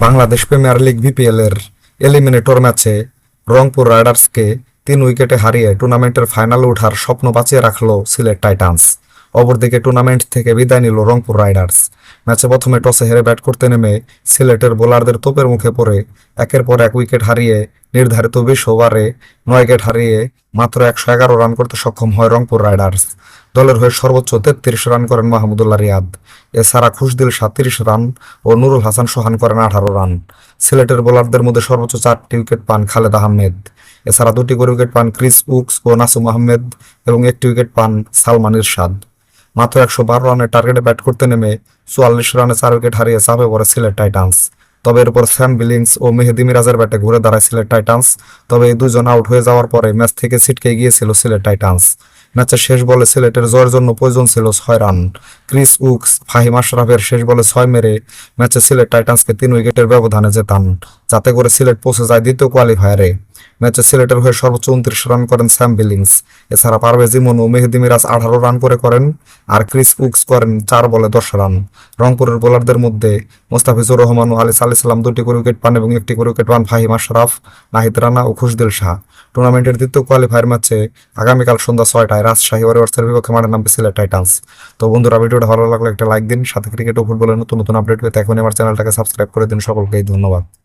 Bangladesh premier league BPL এর eliminator ম্যাচে রংপুর রাইডার্সকে তিন উইকেটে হারিয়ে টুর্নামেন্টের ফাইনালে ওঠার স্বপ্ন বাঁচিয়ে রাখল সিলেট টাইটান্স। অপরদিকে টুর্নামেন্ট থেকে বিদায় নিল রংপুর রাইডার্স। ম্যাচে প্রথমে টসে হেরে ব্যাট করতে নেমে সিলেটের বোলারদের তোপের মুখে পড়ে একের পর এক উইকেট হারিয়ে নির্ধারিত বিশ ওভারে নয় উইকেট হারিয়ে মাত্র একশো এগারো রান করতে সক্ষম হয় রংপুর রাইডার্স। দলের হয়ে সর্বোচ্চ তেত্রিশ রান করেন মাহমুদুল্লাহ রিয়াদ। এছাড়া খুশদিল সাতত্রিশ রান ও নুরুল হাসান সোহান করেন আঠারো রান সিলেটের বোলারদের মধ্যে সর্বোচ্চ চারটি উইকেট পান খালেদ আহমেদ। এছাড়া দুটি করে উইকেট পান ক্রিস উকস ও নাসুম আহমেদ এবং একটি উইকেট পান সালমান ইরশাদ। মাত্র একশো বারো রানের টার্গেটে ব্যাট করতে নেমে চুয়াল্লিশ রানে চার উইকেট হারিয়ে চাপে পড়ে সিলেট টাইটান্স। তবে এরপর স্যাম বিলিংস ও মেহেদি মিরাজের ব্যাটে ঘুরে দাঁড়ায় টাইটান্স। তবে এই দুজন আউট হয়ে যাওয়ার পরে ম্যাচ থেকে ছিটকে গিয়েছিল সিলেট টাইটান্স। ম্যাচের শেষ বলে সিলেটের জয়ের জন্য প্রয়োজন ছিল ছয় রান। ক্রিস উকস, ফাহিম আশরাফের শেষ বলে ছয় মেরে ম্যাচে সিলেট টাইটান্সকে তিন উইকেটের ব্যবধানে জেতান, যাতে করে সিলেট পৌঁছে যায় দ্বিতীয় কোয়ালিফায়ারে। ম্যাচে সিলেটের হয়ে সর্বোচ্চ উনত্রিশ রান করেন স্যাম বিলিংস। এছাড়া পারভেজ ইমন ও মেহেদি মিরাজ আঠারো রান করে করেন আর ক্রিস উকস করেন চার বলে দশ রান। রংপুরের বোলারদের মধ্যে মোস্তাফিজুর রহমান ও আলী সাল্লাম দুটি করে উইকেট পান এবং একটি করে উইকেট পান ফাহিম আশরাফ, নাহিদ রানা ও খুশদিল শাহ। টুর্নামেন্টের দ্বিতীয় কোয়ালিফায়ার ম্যাচে আগামীকাল সন্ধ্যা ছয়টায় রাজশাহী ওয়ারিয়র্সের বিপক্ষে মাঠে নামবে সিলেট টাইটান্স। তো বন্ধুরা, ভিডিওটা ভালো লাগলে একটা লাইক দিন, সাথে ক্রিকেট ও ফুটবলের নতুন নতুন আপডেট পেতে এখন আমার চ্যানেলটাকে সাবস্ক্রাইব করে দিন। সকলকেই ধন্যবাদ।